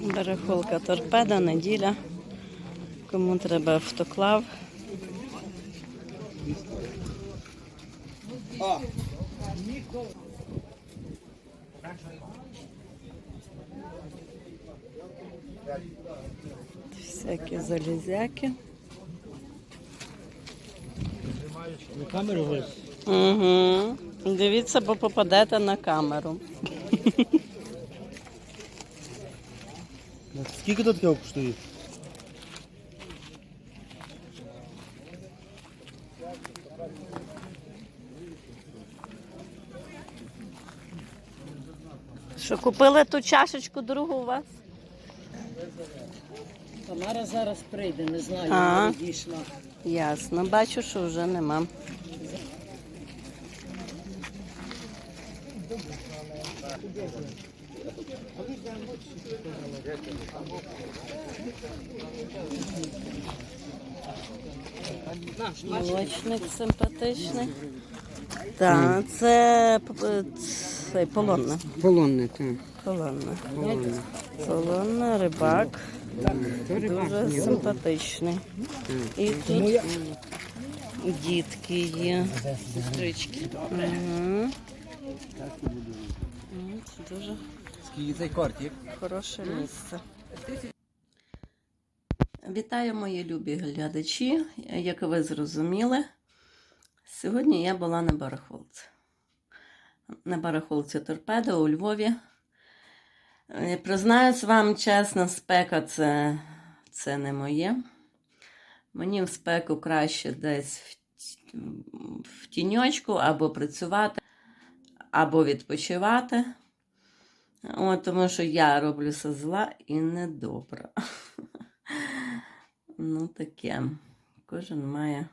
Барахолка торпеда, неділя. Кому треба автоклав. Всякі залізяки. Камеру ось. Угу. Дивіться, бо попадете на камеру. Скільки тут таке коштує? Що купили ту чашечку другу у вас? Тамара зараз прийде, не знаю, А. не дійшла. Ясно, бачу, що вже нема. Молочник симпатичний. Так, це цей полонне. Полонне, так. Полонне. Полонне. Полонне, рибак. Дуже симпатичний. І тут дітки є. Сестрички. Угу. Це дуже Скільки цей кортик? хороше місце. Вітаю, мої любі глядачі. Як ви зрозуміли, сьогодні я була на барахолці. На барахолці торпеда у Львові. Е, Признаюсь вам чесно, спека це, це не моє. Мені в спеку краще десь в, в тіньочку або працювати, або відпочивати. От, тому що я роблю все зла і недобре. Ну, таке. Кожен має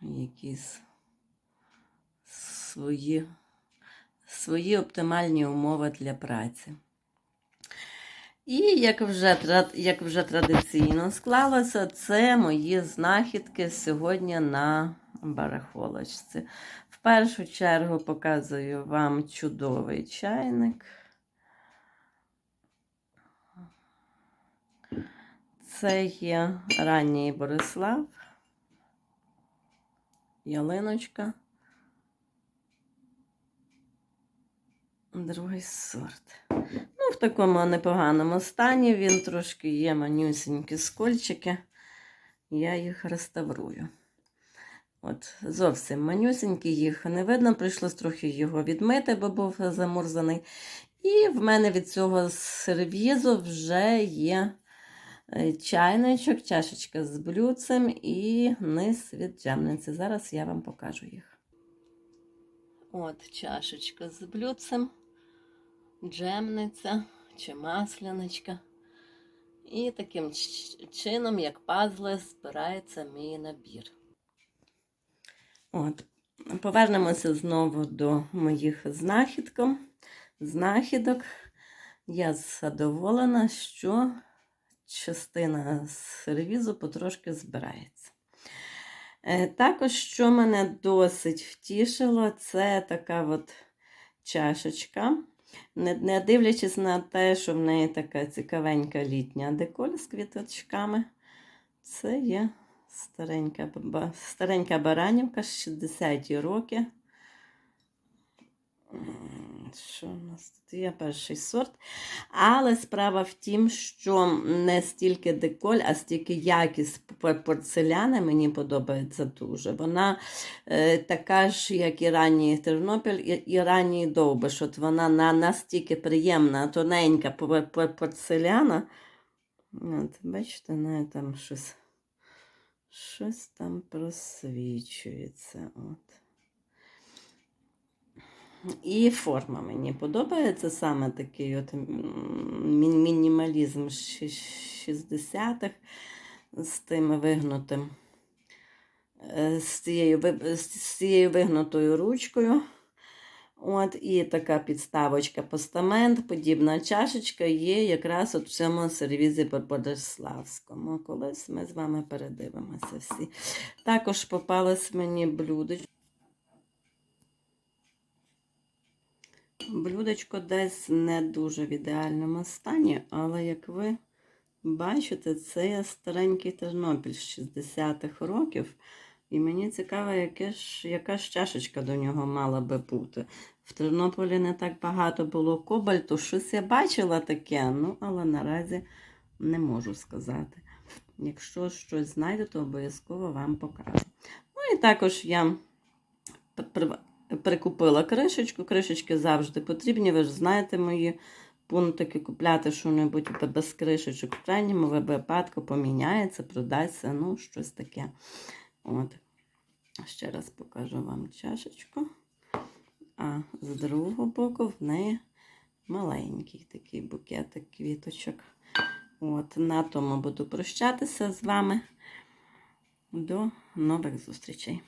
якісь свої, свої оптимальні умови для праці. І як вже, як вже традиційно склалося, це мої знахідки сьогодні на барахолочці. Першу чергу показую вам чудовий чайник. Це є ранній Борислав, ялиночка. Другий сорт. Ну, в такому непоганому стані. Він трошки є манюсенькі скольчики. Я їх реставрую. От, зовсім манюсенький, їх не видно. Прийшлось трохи його відмити, бо був замурзаний. І в мене від цього сервізу вже є е, чайничок, чашечка з блюдцем і низ від джемниці. Зараз я вам покажу їх. От чашечка з блюдцем, джемниця чи масляничка. І таким чином, як пазли, збирається мій набір. От, повернемося знову до моїх знахідок. знахідок. Я задоволена, що частина сервізу потрошки збирається. Е, Також, що мене досить втішило, це така от чашечка. Не, не дивлячись на те, що в неї така цікавенька літня деколь з квіточками, це є старенька, старенька баранівка, 60-ті роки. Що у нас тут є перший сорт. Але справа в тім, що не стільки деколь, а стільки якість порцеляни мені подобається дуже. Вона е, така ж, як і ранній Тернопіль, і, і ранній Довбиш. От вона на, настільки приємна, тоненька пор- пор- порцеляна. От, бачите, не там щось, щось там просвічується. От. І форма мені подобається саме такий от мінімалізм 60-х з тим вигнутим, е, з цією, з цією вигнутою ручкою. От, і така підставочка постамент, подібна чашечка є якраз от в цьому сервізі Бориславському. Колись ми з вами передивимося всі. Також попалось мені блюдечко. Блюдечко десь не дуже в ідеальному стані, але як ви бачите, це старенький Тернопіль з 60-х років. І мені цікаво, яке ж, яка ж чашечка до нього мала би бути. В Тернополі не так багато було кобальту. Щось я бачила таке, ну, але наразі не можу сказати. Якщо щось знайду, то обов'язково вам покажу. Ну і також я при- при- прикупила кришечку. Кришечки завжди потрібні. Ви ж знаєте мої пунктики купляти що-небудь без кришечок. В крайньому випадку поміняється, продасться, ну, щось таке. От. Ще раз покажу вам чашечку. А з другого боку в неї маленький такий букетик квіточок. От, на тому буду прощатися з вами. До нових зустрічей.